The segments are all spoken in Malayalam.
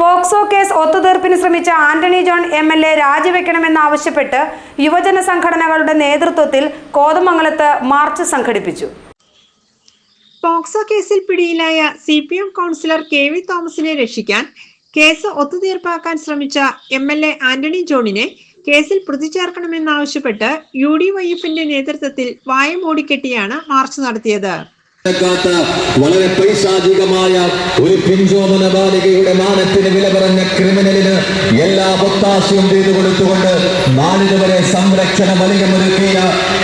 പോക്സോ കേസ് ഒത്തുതീർപ്പിന് ശ്രമിച്ച Antony John M L A രാജിവെക്കണമെന്നാവശ്യപ്പെട്ട് യുവജന സംഘടനകളുടെ നേതൃത്വത്തിൽ കോതമംഗലത്ത് മാർച്ച് സംഘടിപ്പിച്ചു. പോക്സോ കേസിൽ പിടിയിലായ C P M councillor K V തോമസിനെ രക്ഷിക്കാൻ കേസ് ഒത്തുതീർപ്പാക്കാൻ ശ്രമിച്ച എം എൽ എ ആന്റണി ജോണിനെ കേസിൽ പ്രതി ചേർക്കണമെന്നാവശ്യപ്പെട്ട് യു ഡി വൈ എഫിന്റെ നേതൃത്വത്തിൽ വായം ഓടിക്കെട്ടിയാണ് മാർച്ച് നടത്തിയത്. വളരെ പൈശാചികമായ ഒരു പിഞ്ചോമന ബാലികയുടെ മാനത്തിന് വില പറഞ്ഞ ക്രിമിനലിന് എല്ലാ ഒത്താശയും ചെയ്തു കൊടുത്തുകൊണ്ട് നാളിതുവരെ സംരക്ഷണ വലയമൊരുക്കിയ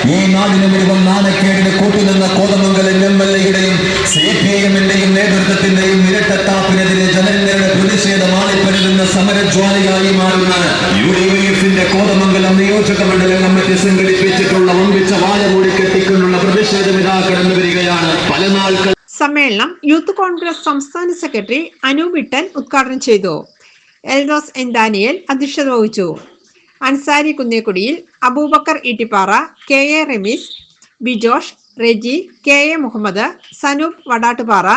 ഈ നാടിന് മുഴുവൻ നാണക്കേടിന് കൂട്ടുനിന്ന കോതമംഗലം എം എൽ എയുടെയും സി പി എമ്മിന്റെയും നേതൃത്വത്തിന്റെയും ഇരട്ടത്താപ്പിനെതിരെ ജനങ്ങളുടെ പ്രതിഷേധം ആളിപ്പെടുന്ന സമരജ്വാലയായി മാറുന്ന യു ഡി എഫിന്റെ കോതമംഗലം നിയോജക മണ്ഡലം കമ്മിറ്റി സംഘടിപ്പിച്ചിട്ടുള്ള വരികയാണ് പല സമ്മേളനം യൂത്ത് കോൺഗ്രസ് സംസ്ഥാന സെക്രട്ടറി അനൂപ് ഉദ്ഘാടനം ചെയ്തു. എൽദോസ് എൻ ദാനിയൽ അധ്യക്ഷത വഹിച്ചു. Ansari Kunnekkudiyil Aboobacker Ittippara K A Rameez Bijosh Reji K A Muhammad Sanoop Vadattupara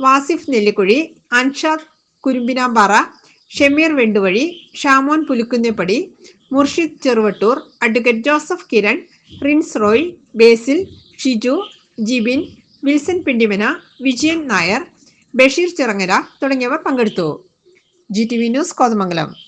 Wasif Nellikuzhi Anshad Kurumbinampara Shameer Venduvazhi Shamon Pulikkunnepady Murshid Cheruvattoor advocate Joseph Kiran Prince Roy Basil Shiju Jibin Wilson Pindimana Vijayan Nair Basheer Chirangara തുടങ്ങിയവർ പങ്കെടുത്തു. G T V news Kothamangalam.